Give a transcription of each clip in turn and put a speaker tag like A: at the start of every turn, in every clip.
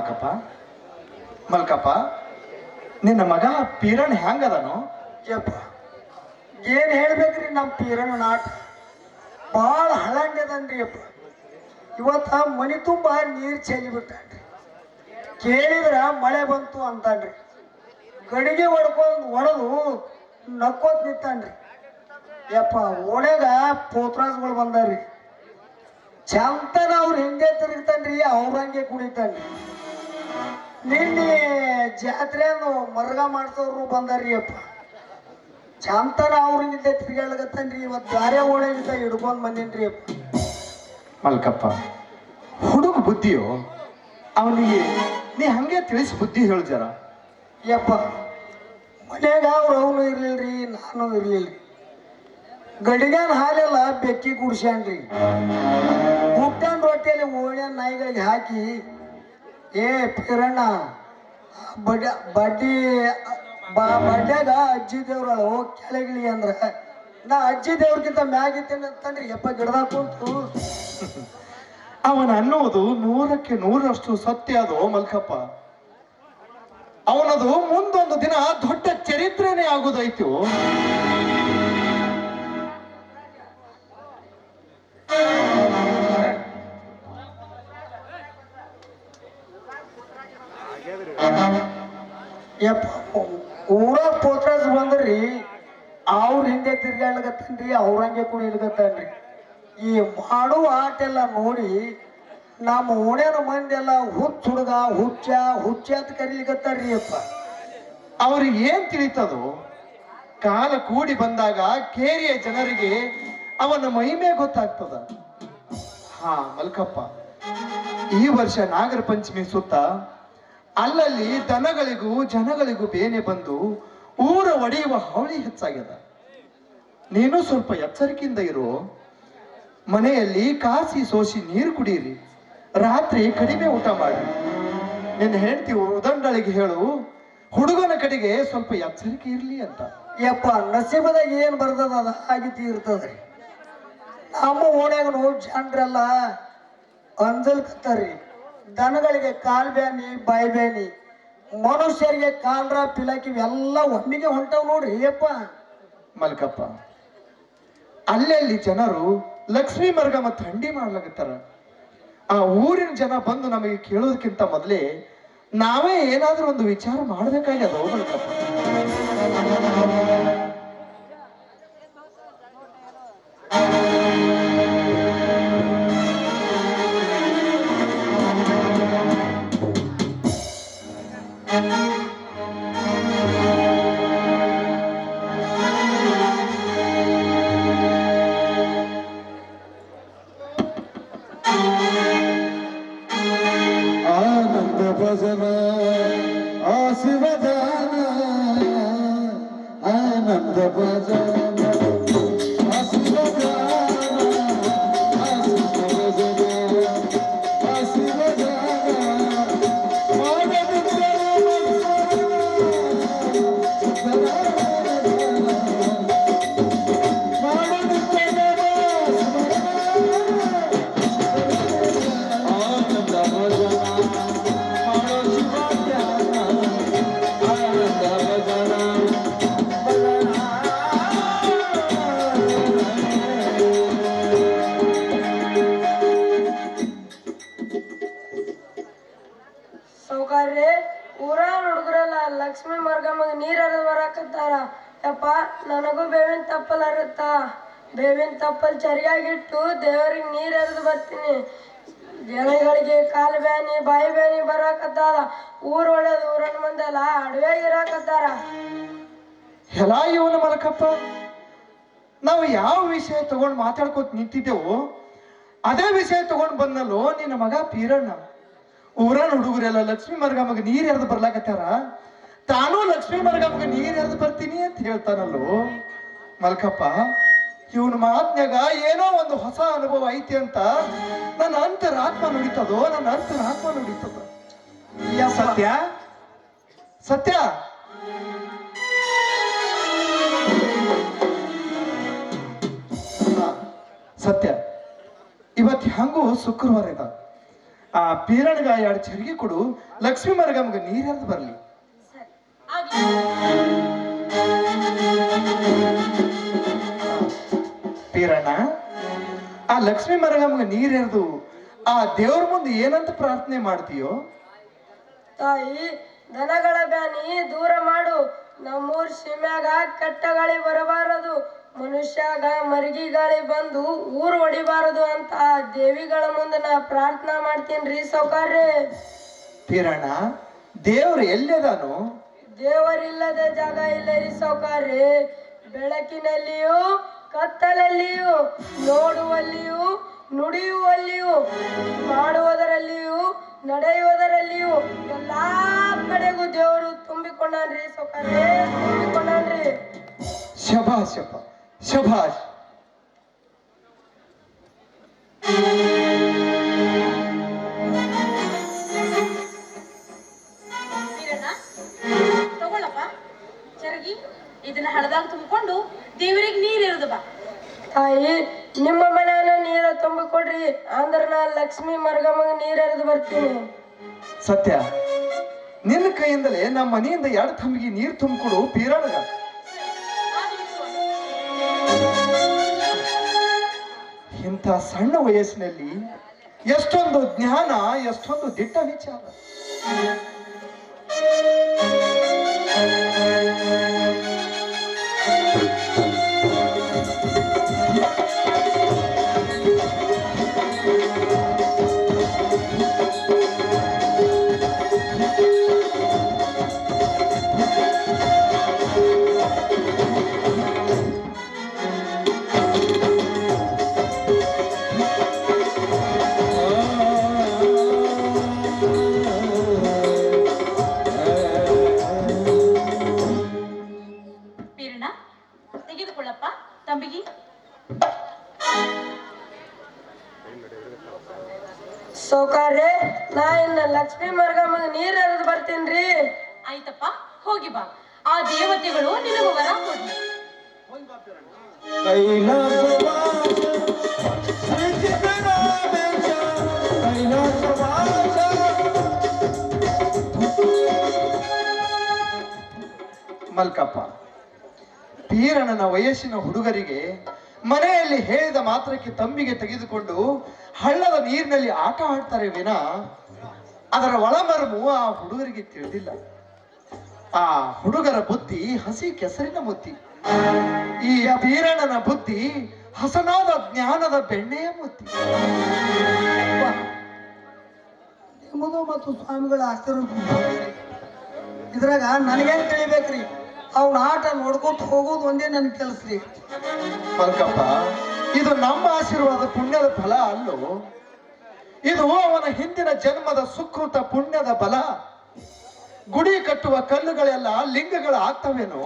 A: ಮಲ್ಕಪ್ಪ. ಮಲ್ಕಪ್ಪ, ನಿನ್ನ ಮಗ ಪೀರಣ್ ಹೆಂಗದನು?
B: ಯಪ್ಪ, ಏನು ಹೇಳ್ಬೇಕ್ರಿ ನಮ್ಮ ಪೀರಣ್ಣ ನಾಟ? ಭಾಳ ಹಳಂಗದನ್ರಿ ಯಪ್ಪ. ಇವತ್ತ ಮನಿ ತುಂಬ ನೀರು ಚೆಲ್ಲಿ ಬಿಟ್ಟಾನ್ರಿ. ಕೇಳಿದ್ರ ಮಳೆ ಬಂತು ಅಂತನ್ರಿ. ಗಡಿಗೆ ಹೊಡ್ಕೊಂಡು ಒಡೆದು ನಕ್ಕೋತ್ ನಿಂತಾನ್ರಿ. ಯಪ್ಪ, ಓಣ್ಯಾಗ ಪೋತ್ರಾಸ್ಗಳು ಬಂದಾರ್ರಿ ಚಂತನ ಅವ್ರ ಹಿಂದೆ ತಿರುಗ್ತಾನ್ರಿ? ಅವ್ರ ಹಂಗೆ ಕುಣಿತಾನ್ರಿ. ನಿನ್ನೆ ಜಾತ್ರೆಯನ್ನು ಮರ್ಗ ಮಾಡ್ಸೋರು ಬಂದಾರ್ರಿ ಅಪ್ಪ ಚಂತನ ಅವ್ರಿಂದ ತಿರ್ಗಾಡ್ಲಕತ್ತಾನ್ರಿ ಇವತ್ತು ಬ್ಯಾರೆ ಓಣ್ಯಾಗಿದ್ದ ಹಿಡ್ಕೊಂಡ್ ಬಂದೇನ್ರಿ ಅಪ್ಪ
A: ಮಲ್ಕಪ್ಪ ಹುಡುಗ ಬುದ್ಧಿಯೋ ಅವನಿಗೆ ನೀ ಹಂಗೆ ತಿಳಿಸಿ ಬುದ್ಧಿ ಹೇಳು ಜರ.
B: ಯಪ್ಪ ಮನ್ಯಾಗ ಅವ್ರು ಅವನು ಇರ್ಲಿಲ್ರಿ ನಾನು ಇರ್ಲಿಲ್ರಿ. ಗಡಿಗಾನ ಹಾಲೆಲ್ಲ ಬೆಕ್ಕಿ ಕುಡ್ಸ್ಯಾನ್ರಿ. ಗುಟ್ಟನ್ ರೊಟ್ಟಿಯಲ್ಲಿ ಓಣ್ಯಾನ ನಾಯಿಗಳಿಗೆ ಹಾಕಿ ಏ ಪಿರಣ್ಣ ಬಡ್ಡ, ಬಾ ಬಡ್ಡ್ಯಾಗ ಅಜ್ಜಿ ದೇವ್ರಳು, ಕೆಳಗಿಳಿ ಅಂದ್ರೆ. ನಾ ಅಜ್ಜಿ ದೇವ್ರಿಗಿಂತ ಮ್ಯಾಗಿದ್ದೇನೆ ಅಂತಂದ್ರೆ ಎಪ್ಪ ಗಿಡದಾಗ ಕುಂತು.
A: ಅವನ ಅನ್ನುವುದು ನೂರಕ್ಕೆ ನೂರಷ್ಟು ಸತ್ಯ ಅದು, ಮಲ್ಕಪ್ಪ. ಅವನದು ಮುಂದೊಂದು ದಿನ ದೊಡ್ಡ ಚರಿತ್ರೆನೇ ಆಗುದೈತು.
B: ಯಪ್ಪ ಪೋತ್ರಾಸ್ ಬಂದ್ರಿ, ಅವ್ರ ಹಿಂದೆ ತಿರ್ಗಾಡ್ಲಕತ್ತನ್ರಿ ಅವ್ರಂಗೆ ಇಲ್ಗತ್ತನ್ರಿ ಈ ಮಾಡುವ ಆಟ ಎಲ್ಲ ನೋಡಿ ನಮ್ಮ ಓಣ್ಯಾನ ಮಂದಿ ಎಲ್ಲ ಹುಚ್ಚ ಹುಡುಗ, ಹುಚ್ಚ ಹುಚ್ಚ ಅಂತ ಕರೀಲಿಕತ್ತಾರ್ರಿ ಅಪ್ಪ
A: ಅವ್ರಿಗೆ ಏನ್ ತಿಳಿತದು, ಕಾಲ ಕೂಡಿ ಬಂದಾಗ ಕೇರಿಯ ಜನರಿಗೆ ಅವನ ಮಹಿಮೆ ಗೊತ್ತಾಗ್ತದ. ಹಾ, ಮಲ್ಕಪ್ಪ, ಈ ವರ್ಷ ನಾಗರ ಪಂಚಮಿ ಸುತ್ತ ಅಲ್ಲಲ್ಲಿ ದನಗಳಿಗೂ ಜನಗಳಿಗೂ ಬೇನೆ ಬಂದು ಊರ ಒಡೆಯುವ ಹಾವಳಿ ಹೆಚ್ಚಾಗ್ಯದ. ನೀನು ಸ್ವಲ್ಪ ಎಚ್ಚರಿಕೆಯಿಂದ ಇರು. ಮನೆಯಲ್ಲಿ ಕಾಸಿ ಸೋಸಿ ನೀರು ಕುಡೀರಿ. ರಾತ್ರಿ ಕಡಿಮೆ ಊಟ ಮಾಡಿ. ನಿನ್ನ ಹೆಂಡತಿ ಉದಂಡಳಿಗೆ ಹೇಳು, ಹುಡುಗನ ಕಡೆಗೆ ಸ್ವಲ್ಪ ಎಚ್ಚರಿಕೆ ಇರಲಿ ಅಂತ.
B: ಯಪ್ಪ, ನಸೀಬದಾಗ ಏನು ಬರ್ತದ ಅದ? ಆಗಿ ತೀರ್ತದ್ರಿ. ನಮ್ಮ ಓಣ್ಯಾಗನು ಜನರೆಲ್ಲ ಅಂಜಲ್ಕತ್ತಾರ್ರಿ ದನಗಳಿಗೆ ಕಾಲ್ ಬ್ಯಾನಿ ಬಾಯಿ ಬ್ಯಾನಿ ಮನುಷ್ಯರಿಗೆ ಕಾಲ್ರ ಪಿಲಕ್ ಇವೆಲ್ಲ ಒಮ್ಮಿಗೆ ಹೊಂಟವ್ ನೋಡ್ರಿ ಯಪ್ಪ
A: ಮಲ್ಕಪ್ಪ, ಅಲ್ಲಲ್ಲಿ ಜನರು ಲಕ್ಷ್ಮೀ ಮರ್ಗ ಮತ್ತು ಹಂಡಿ ಮಾಡ್ಲಾಗತ್ತಾರ ಆ ಊರಿನ ಜನ ಬಂದು ನಮಗೆ ಕೇಳೋದಕ್ಕಿಂತ ಮೊದಲೇ ನಾವೇ ಏನಾದ್ರೂ ಒಂದು ವಿಚಾರ ಮಾಡ್ಬೇಕಾಗ್ಯದ ಮಲ್ಕಪ್ಪ?
C: ಸರಿಯಾಗಿ ಸರಿಯಾಗಿಟ್ಟು ದೇವರಿಗೆ ನೀರ್ ಎರೆದು ಬರ್ತೀನಿ. ಜನಗಳಿಗೆ ಕಾಲು ಬ್ಯಾನಿ, ಬಾಯಿ ಬ್ಯಾನಿ ಬರಾಕತ್ತಾರ ಊರ್ ಒಳ್ಳೇದು, ಊರನ್ ಮುಂದೆಲ್ಲ ಅಡವೆ ಇರಾಕತ್ತಾರ.
A: ಎಲ್ಲ ಇವನ ಮಲಕಪ್ಪ. ನಾವು ಯಾವ ವಿಷಯ ತಗೊಂಡು ಮಾತಾಡ್ಕೋತ ನಿಂತಿದ್ದೆವು, ಅದೇ ವಿಷಯ ತಗೊಂಡು ಬಂದಲ್ಲೋ ನಿನ್ನ ಮಗ ಪೀರಣ್ಣ. ಊರನ್ ಹುಡುಗರೆಲ್ಲ ಲಕ್ಷ್ಮೀ ಮರ್ಗಮ್ಮಗೆ ನೀರ್ ಎರೆದು ಬರ್ಲಾಕತ್ತಾರ. ತಾನು ಲಕ್ಷ್ಮೀ ಮರ್ಗಮ್ಮಗೆ ನೀರ್ ಎರೆದು ಬರ್ತೀನಿ ಅಂತ ಹೇಳ್ತಾನಲ್ಲೋ. ಮಲ್ಕಪ್ಪ ಇವನ ಮಾತ್ನ್ಯಾಗ ಏನೋ ಒಂದು ಹೊಸ ಅನುಭವ ಐತಿ ಅಂತ ನನ್ನ ಅಂತರಾತ್ಮ ನುಡಿತದೋ, ನನ್ನ ಅಂತರಾತ್ಮ ನುಡಿತದ? ಸತ್ಯ? ಸತ್ಯ? ಸತ್ಯ. ಇವತ್ತು ಹೆಂಗೂ ಶುಕ್ರವಾರ ಇದ. ಆ ಪೀರಣಗ ಎರಡು ಚರಿಗೆ ಕೊಡು, ಲಕ್ಷ್ಮೀ ಮರಗಮ್ಗೆ ನೀರ್ ಬರಲಿ. ಬರ್ಲಿ ಪೀರಣ್ಣ ಆ ಲಕ್ಷ್ಮೀ ಮರಗಮ್ಮಗೆ ನೀರ್ ಎರೆದು ಆ ದೇವ್ರ ಮುಂದೆ ಏನಂತ ಪ್ರಾರ್ಥನೆ ಮಾಡ್ತೀಯೋ?
C: ತಾಯಿ ದನಗಳ ಬ್ಯಾನಿ ದೂರ ಮಾಡು. ನಮ್ಮೂರ್ ಸೀಮ್ಯಾಗ ಕಟ್ಟಗಳಿ ಗಾಳಿ ಬರಬಾರದು. ಮನುಷ್ಯಾಗ ಮರಗಿ ಗಾಳಿ ಬಂದು ಊರು ಹೊಡಿಬಾರದು ಅಂತ ಆ ದೇವಿಗಳ ಮುಂದೆ ನಾ ಪ್ರಾರ್ಥನಾ ಮಾಡ್ತೀನ್ರಿ ಸೌಕಾರ್ಯ
A: ಕಿರಣ ದೇವ್ರು ಎಲ್ಲಿದಾನು?
C: ದೇವರಿಲ್ಲದ ಜಾಗ ಇಲ್ಲ ರೀ ಸೌಕಾರ್ರೆ ಬೆಳಕಿನಲ್ಲಿಯೂ ಕತ್ತಲಲ್ಲಿಯೂ ನೋಡುವಲ್ಲಿಯೂ ನುಡಿಯುವಲ್ಲಿಯೂ ಮಾಡುವುದರಲ್ಲಿಯೂ ನಡೆಯುವುದರಲ್ಲಿಯೂ ಎಲ್ಲಾ ಕಡೆಗೂ ದೇವರು ತುಂಬಿಕೊಂಡ್ರಿ ಸೌಕರ್ಯ ತುಂಬಿಕೊಂಡ್ರಿ
A: ಶಭಾಷ್ ಶಭ ಶಭಾಷ್ ಸತ್ಯ, ನಿನ್ನ ಕೈಯಿಂದಲೇ ನಮ್ಮ ಮನೆಯಿಂದ ಎರಡು ತಂಬಿಗೆ ನೀರು ತುಂಬಿಕೊಡು
D: ಆಗ್ಲಿ
A: ಇಂಥ ಸಣ್ಣ ವಯಸ್ಸಿನಲ್ಲಿ ಎಷ್ಟೊಂದು ಜ್ಞಾನ, ಎಷ್ಟೊಂದು ದಿಟ್ಟ ವಿಚಾರ.
C: ಲಕ್ಷ್ಮೀ ಮರಗಮ್ಮಗ ನೀರ್ ಎರೆದು ಬರ್ತೀನ್ರಿ.
D: ಆಯ್ತಪ್ಪ ಹೋಗಿ ಬಾ. ಆ ದೇವತೆಗಳು ನಿನಗ ವರ ಕೊಡ್ಲಿ.
E: ಕೈಲಾಸವಾಸ ಶ್ರೀಚಿತ್ರನಾಮೇಶ ಕೈಲಾಸವಾಸ
A: ಮಲ್ಕಪ್ಪ ಪೀರಣ್ಣನ ವಯಸ್ಸಿನ ಹುಡುಗರಿಗೆ ಮನೆಯಲ್ಲಿ ಹೇಳಿದ ಮಾತ್ರಕ್ಕೆ ತಂಬಿಗೆ ತೆಗೆದುಕೊಂಡು ಹಳ್ಳದ ನೀರಿನಲ್ಲಿ ಆಟ ಆಡ್ತಾರೆ ವಿನ. ಅದರ ಒಳಮರ್ಮು ಆ ಹುಡುಗರಿಗೆ ತಿಳಿದಿಲ್ಲ. ಆ ಹುಡುಗರ ಬುದ್ಧಿ ಹಸಿ ಕೆಸರಿನ ಬುದ್ಧಿ. ಈ ಅಭೀರಣನ ಬುದ್ಧಿ ಹಸನಾದ ಜ್ಞಾನದ ಬೆಣ್ಣೆಯ ಬುದ್ಧಿ.
B: ನಿಮಗೂ ಮತ್ತು ಸ್ವಾಮಿಗಳ ಆಶ್ಚರ್ಯ ಇದ್ರಾಗ ನನಗೇನ್ ತಿಳಿಬೇಕ್ರಿ? ಅವ್ನ ಆಟ ನೋಡ್ಕೊತ ಹೋಗೋದು ಒಂದೇ ನನ್ನ ಕೆಲಸ ರೀ
A: ಇದು ನಮ್ಮ ಆಶೀರ್ವಾದ ಪುಣ್ಯದ ಫಲ ಅಲ್ಲೋ? ಇದು ಅವನ ಹಿಂದಿನ ಜನ್ಮದ ಸುಕೃತ ಪುಣ್ಯದ ಬಲ. ಗುಡಿ ಕಟ್ಟುವ ಕಲ್ಲುಗಳೆಲ್ಲ ಲಿಂಗಗಳು ಆಗ್ತವೇನು?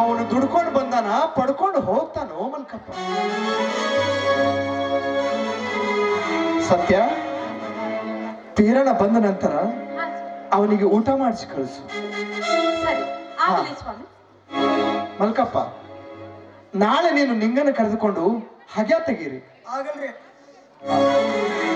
A: ಅವನು ದುಡ್ಕೊಂಡು ಬಂದಾನ ಪಡ್ಕೊಂಡು ಹೋಗ್ತಾನೋ ಮಲ್ಕಪ್ಪ? ಸತ್ಯ? ತೀರಣ ಬಂದ ನಂತರ ಅವನಿಗೆ ಊಟ ಮಾಡಿಸಿ ಕಳಿಸು.
D: ಸರಿ ಆಗಲಿ ಸ್ವಾಮಿ.
A: ಮಲ್ಕಪ್ಪ ನಾಳೆ ನೀನು ನಿಂಗನ ಕರೆದುಕೊಂಡು ಹಗ್ಯ ತೆಗೀರಿ.
B: ಆಗಲ್ರಿ.
A: Música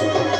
A: Thank you.